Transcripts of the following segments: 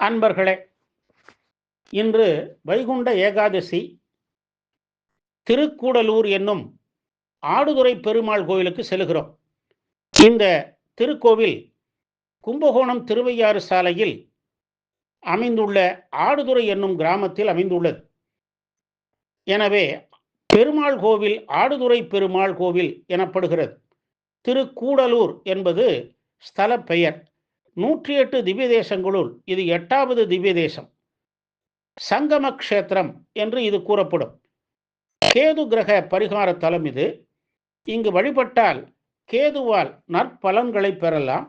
அன்பர்களே இன்று வைகுண்ட ஏகாதசி திருக்கூடலூர் என்னும் ஆடுதுறை பெருமாள் கோவிலுக்கு செல்கிறோம். இந்த திருக்கோவில் கும்பகோணம் திருவையாறு சாலையில் அமைந்துள்ள ஆடுதுறை என்னும் கிராமத்தில் அமைந்துள்ளது. எனவே பெருமாள் கோவில் ஆடுதுறை பெருமாள் கோவில் எனப்படுகிறது. திருக்கூடலூர் என்பது ஸ்தல பெயர். நூற்றி எட்டு திவ்ய தேசங்களுள் இது எட்டாவது திவ்ய தேசம் சங்கம கஷேத்திரம் என்று இது கூறப்படும். கேது கிரக பரிகார தலம் இது. இங்கு வழிபட்டால் கேதுவால் நற்பலன்களை பெறலாம்.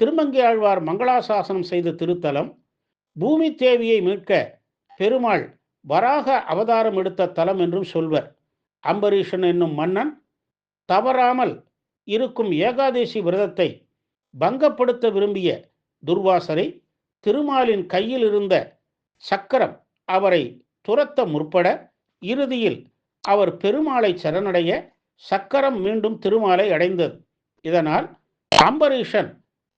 திருமங்கி ஆழ்வார் மங்களாசாசனம் செய்த திருத்தலம். பூமி தேவியை மீட்க பெருமாள் வராக அவதாரம் எடுத்த தலம் என்றும் சொல்வர். அம்பரீஷன் என்னும் மன்னன் தவறாமல் இருக்கும் ஏகாதேசி விரதத்தை பங்கப்படுத்த விரும்பிய துர்வாசரை திருமாலின் கையில் இருந்த சக்கரம் அவரை துரத்த முற்பட இறுதியில் அவர் பெருமாளை சரணடைய சக்கரம் மீண்டும் திருமாலை அடைந்தது. இதனால் அம்பரீஷன்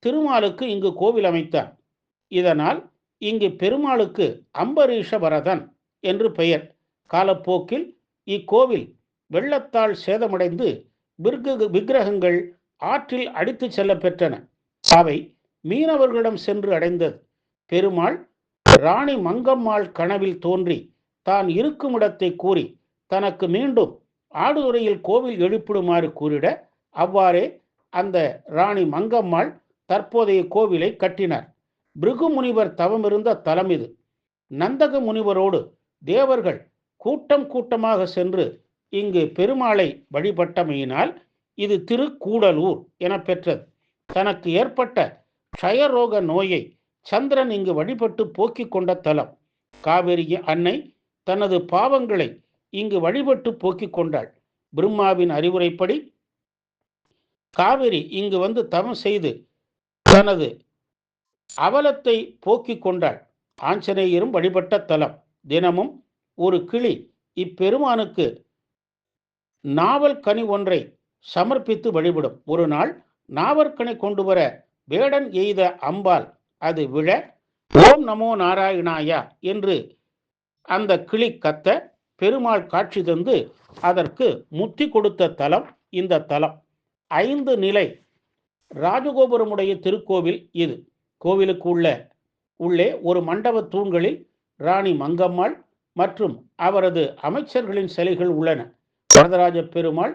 திருமாலுக்கு இங்கு கோவில் அமைத்தார். இதனால் இங்கு பெருமாளுக்கு அம்பரீஷ வரதன் என்று பெயர். காலப்போக்கில் இக்கோவில் வெள்ளத்தால் சேதமடைந்து விக்கிரகங்கள் ஆற்றில் அடித்து செல்ல பெற்றன. அவை மீனவர்களிடம் சென்று அடைந்தது. பெருமாள் ராணி மங்கம்மாள் கனவில் தோன்றி தான் இருக்கும் இடத்தை கூறி தனக்கு மீண்டும் ஆடுதுறையில் கோவில் எழுப்பிடுமாறு கூறிட அவ்வாறே அந்த ராணி மங்கம்மாள் தற்போதைய கோவிலை கட்டினார். பிருகு முனிவர் தவமிருந்த தலம் இது. நந்தக முனிவரோடு தேவர்கள் கூட்டம் கூட்டமாக சென்று இங்கு பெருமாளை வழிபட்டமையினால் இது திருக்கூடலூர் என பெற்றது. தனக்கு ஏற்பட்ட க்ஷயரோக நோயை சந்திரன் இங்கு வழிபட்டு போக்கிக் கொண்ட தலம். காவிரி அன்னை தனது பாவங்களை இங்கு வழிபட்டு போக்கிக் கொண்டாள். பிரம்மாவின் அறிவுரைப்படி காவிரி இங்கு வந்து தவம் செய்து தனது அவலத்தை போக்கிக் கொண்டாள். ஆஞ்சநேயரும் வழிபட்ட தலம். தினமும் ஒரு கிளி இப்பெருமானுக்கு நாவல் கனி ஒன்றை சமர்ப்பித்து வழிபடும். ஒரு நாள் நாவற்கனை கொண்டு வர வேடன் எய்த அம்பால் அது விழ ஓம் நமோ நாராயணாயா என்று அந்த கிளி கத்த பெருமாள் காட்சி தந்து அதற்கு முத்தி கொடுத்த தலம் இந்த தலம். ஐந்து நிலை ராஜகோபுரமுடைய திருக்கோவில் இது. கோவிலுக்கு உள்ள உள்ளே ஒரு மண்டப தூண்களில் ராணி மங்கம்மாள் மற்றும் அவரது அமைச்சர்களின் சிலைகள் உள்ளன. வரதராஜ பெருமாள்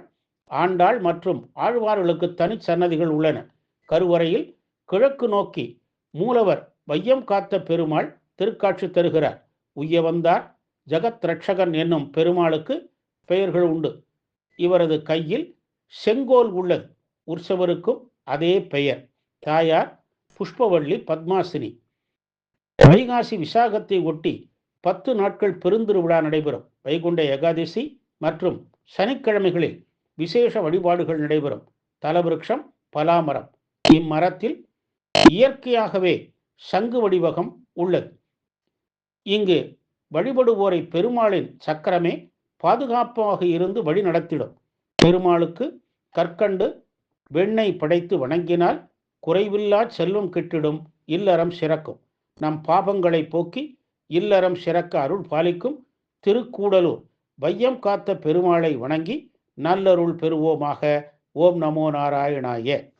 ஆண்டாள் மற்றும் ஆழ்வார்களுக்கு தனிச்சன்னதிகள் உள்ளன. கருவறையில் கிழக்கு நோக்கி மூலவர் வையம் காத்த பெருமாள் திருக்காட்சி தருகிறார். உய்ய வந்தார் ஜகத் ரட்சகன் என்னும் பெருமாளுக்கு பெயர்கள் உண்டு. இவரது கையில் செங்கோல் உள்ளது. உற்சவருக்கும் அதே பெயர். தாயார் புஷ்பவள்ளி பத்மாசினி. வைகாசி விசாகத்தை ஒட்டி பத்து நாட்கள் பெருந்திருவிழா நடைபெறும். வைகுண்ட ஏகாதசி மற்றும் சனிக்கிழமைகளில் விசேஷ வழிபாடுகள் நடைபெறும். தலவிருட்சம் பலாமரம். இம்மரத்தில் இயற்கையாகவே சங்கு வடிவகம் உள்ளது. இங்கு வழிபடுவோரை பெருமாளின் சக்கரமே பாதுகாப்பாக இருந்து வழி நடத்திடும். பெருமாளுக்கு கற்கண்டு வெண்ணெய் படைத்து வணங்கினால் குறைவில்லா செல்வம் கிட்டிடும். இல்லறம் சிறக்கும். நம் பாபங்களை போக்கி இல்லறம் சிறக்க அருள் பாலிக்கும். திருக்கூடலூர் வையம் காத்த பெருமாளை வணங்கி நல்லருள் பெறுவோமாக. ஓம் நமோ நாராயணாய.